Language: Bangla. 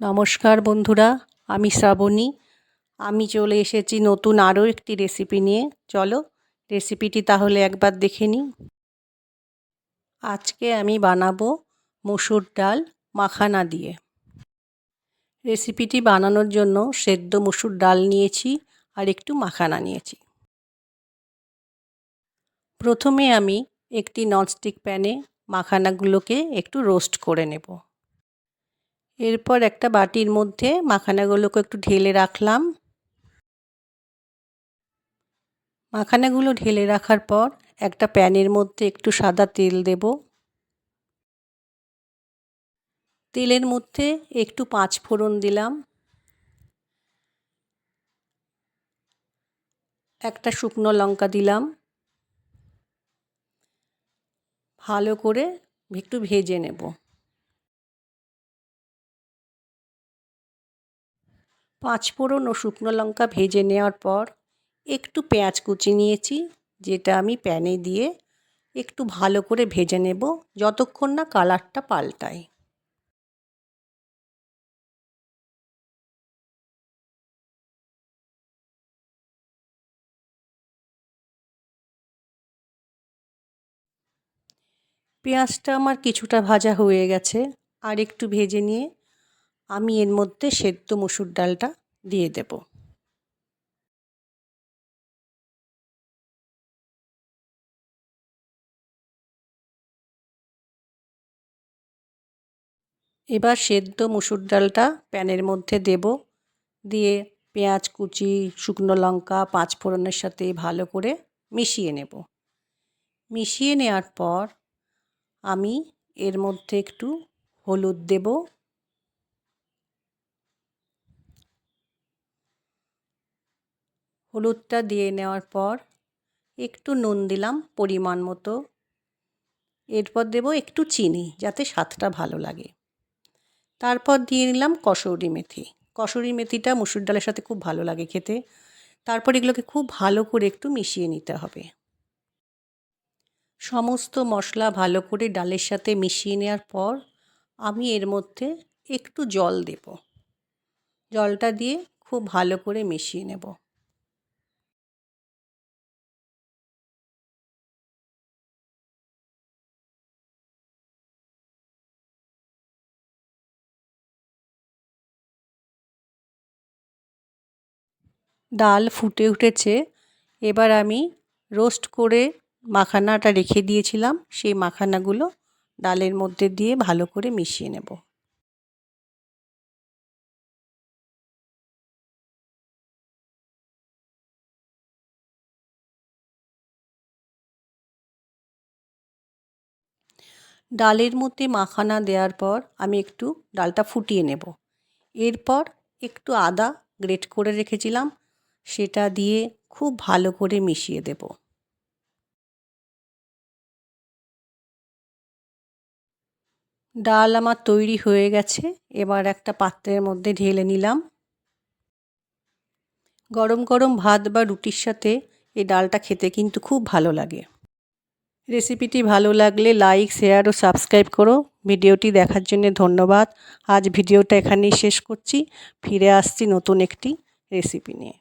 নমস্কার বন্ধুরা, আমি শ্রাবণী। আমি চলে এসেছি নতুন আরও একটি রেসিপি নিয়ে। চলো রেসিপিটি তাহলে একবার দেখে নিই। আজকে আমি বানাবো মসুর ডাল মাখানা দিয়ে। রেসিপিটি বানানোর জন্য সেদ্ধ মসুর ডাল নিয়েছি আর একটু মাখানা নিয়েছি। প্রথমে আমি একটি ননস্টিক প্যানে মাখানাগুলোকে একটু রোস্ট করে নেব। এরপর একটা বাটির মধ্যে মাখানাগুলোকে একটু ঢেলে রাখলাম। মাখানাগুলো ঢেলে রাখার পর একটা প্যানের মধ্যে একটু সাদা তেল দেব। তেলের মধ্যে একটু পাঁচ ফোড়ন দিলাম। একটা শুকনো লঙ্কা দিলাম। ভালো করে একটু ভেজে নেব। পাঁচফোড়ন ও শুকনো লঙ্কা ভেজে নেওয়ার পর একটু পেঁয়াজ কুচি নিয়েছি, যেটা আমি প্যানে দিয়ে একটু ভালো করে ভেজে নেব যতক্ষণ না কালারটা পাল্টায়। পেঁয়াজটা আমার কিছুটা ভাজা হয়ে গেছে, আর একটু ভেজে নিয়ে আমি এর মধ্যে সেদ্ধ মুসুর ডালটা দিয়ে দেব। এবার সেদ্ধ মুসুর ডালটা প্যানের মধ্যে দেব। দিয়ে পেঁয়াজ, কুচি, শুকনো লঙ্কা, পাঁচ ফোড়নের সাথে ভালো করে মিশিয়ে নেব। মিশিয়ে নেওয়ার পর আমি এর মধ্যে একটু হলুদ দেব। হলুদটা দিয়ে নেওয়ার পর একটু নুন দিলাম পরিমাণ মতো। এরপর দেব একটু চিনি যাতে স্বাদটা ভালো লাগে। তারপর দিয়ে নিলাম কসৌরি মেথি। কসৌরি মেথিটা মুসুর ডালের সাথে খুব ভালো লাগে খেতে। তারপর এগুলোকে খুব ভালো করে একটু মিশিয়ে নিতে হবে। সমস্ত মশলা ভালো করে ডালের সাথে মিশিয়ে নেওয়ার পর আমি এর মধ্যে একটু জল দেব। জলটা দিয়ে খুব ভালো করে মিশিয়ে নেব। ডাল ফুটে উঠেছে। এবার আমি রোস্ট করে মাখানাটা রেখে দিয়েছিলাম। সেই মাখানাগুলো ডালের মধ্যে দিয়ে ভালো করে মিশিয়ে নেব। ডালের মধ্যে মাখানা দেওয়ার পর আমি একটু ডালটা ফুটিয়ে নেব। এরপর একটু আদা গ্রেট করে রেখেছিলাম। সেটা দিয়ে খুব ভালো করে মিশিয়ে দেব। ডাল আমার তৈরি হয়ে গেছে, এবার একটা পাত্রের মধ্যে ঢেলে নিলাম। গরম গরম ভাত বা রুটির সাথে এই ডালটা খেতে কিন্তু খুব ভালো লাগে। রেসিপিটি ভালো লাগলে লাইক, শেয়ার ও সাবস্ক্রাইব করো। ভিডিওটি দেখার জন্য ধন্যবাদ। আজ ভিডিওটা এখানেই শেষ করছি। ফিরে আসছি নতুন একটি রেসিপি নিয়ে।